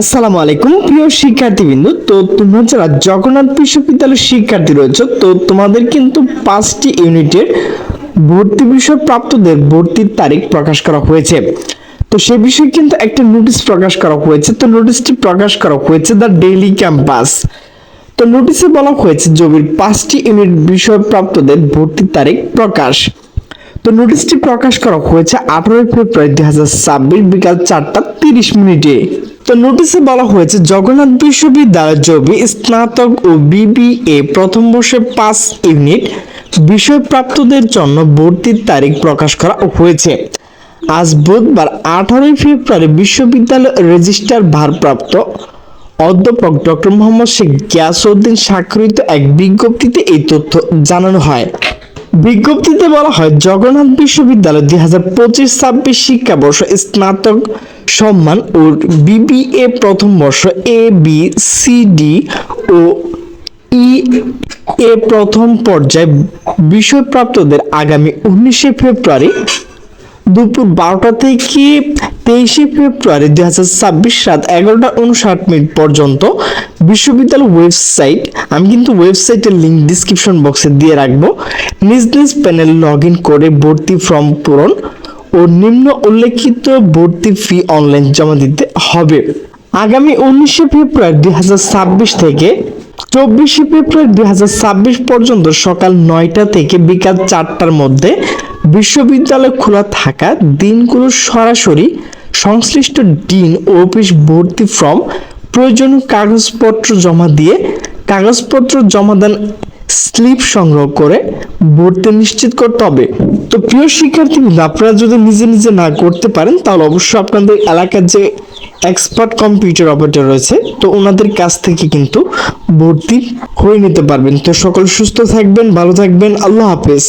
আসসালামু আলাইকুম, প্রিয় শিক্ষার্থীবৃন্দ। তো তোমরা যারা জগন্নাথ বিশ্ববিদ্যালয়ের শিক্ষার্থী রয়েছে, তো তোমাদের কিন্তু পাঁচটি ইউনিটের ভর্তি বিষয় প্রাপ্তদের ভর্তির তারিখ প্রকাশ করা হয়েছে। তো সে বিষয়ে কিন্তু একটা নোটিশ প্রকাশ করা হয়েছে। তো নোটিশটি প্রকাশ করা হয়েছে দ্য ডেইলি ক্যাম্পাস। তো নোটিশে বলা হয়েছে জবির পাঁচটি ইউনিট বিষয় প্রাপ্তদের ভর্তির তারিখ প্রকাশ। তো নোটিশটি প্রকাশ করা হয়েছে আঠারোই ফেব্রুয়ারি দুই হাজার ছাব্বিশ বিকাল চারটা তিরিশ মিনিটে। তো নোটিশে বলা হয়েছে, জগন্নাথ বিশ্ববিদ্যালয় জবি স্নাতক ও বিবিএ প্রথম বর্ষে পাঁচ ইউনিট বিষয়প্রাপ্তদের জন্য ভর্তির তারিখ প্রকাশ করা হয়েছে। আজ বুধবার, আঠারোই ফেব্রুয়ারি বিশ্ববিদ্যালয় রেজিস্ট্রার ভারপ্রাপ্ত অধ্যাপক ডক্টর মোহাম্মদ শেখ গিয়াসউদ্দিন স্বাক্ষরিত এক বিজ্ঞপ্তিতে এই তথ্য জানানো হয়। বিজ্ঞপ্তিতে বলা হয়, জগন্নাথ বিশ্ববিদ্যালয় দুই হাজার পঁচিশ ছাব্বিশ শিক্ষাবর্ষ স্নাতক সম্মান ও বিবিএ প্রথম বর্ষ এ বি সি ডি ও ই এ প্রথম পর্যায়ে বিষয়প্রাপ্তদের আগামী উনিশে ফেব্রুয়ারি দুপুর বারোটা থেকে তেইশে ফেব্রুয়ারি দুই হাজার ছাব্বিশ রাত এগারোটা উনষাট মিনিট পর্যন্ত বিশ্ববিদ্যালয় ওয়েবসাইট, আমি কিন্তু ওয়েবসাইটের লিঙ্ক ডিসক্রিপশন বক্সে দিয়ে রাখব, নিজ নিজ প্যানেল লগ ইন করে ভর্তি ফর্ম পূরণ ও নিম্ন উল্লেখিত ভর্তি ফি অনলাইন জমা দিতে হবে। আগামী উনিশে ফেব্রুয়ারি দুই হাজার ছাব্বিশ থেকে চব্বিশে ফেব্রুয়ারি দুই হাজার ছাব্বিশ পর্যন্ত সকাল নয়টা থেকে বিকাল চারটার মধ্যে বিশ্ববিদ্যালয় খোলা থাকা দিনগুলো সরাসরি সংশ্লিষ্ট ডিন অফিস ভর্তি ফর্ম, প্রয়োজনীয় কাগজপত্র জমা দিয়ে কাগজপত্র জমা দেন স্লিপ সংগ্রহ করে ভর্তি নিশ্চিত করতে হবে। তো প্রিয় শিক্ষার্থী, আপনারা যদি নিজে নিজে না করতে পারেন, তাহলে অবশ্যই আপনাদের এলাকার যে এক্সপার্ট কম্পিউটার অপারেটর রয়েছে, তো ওনাদের কাছ থেকে কিন্তু ভর্তি হয়ে নিতে পারবেন। তো সকল সুস্থ থাকবেন, ভালো থাকবেন, আল্লাহ হাফেজ।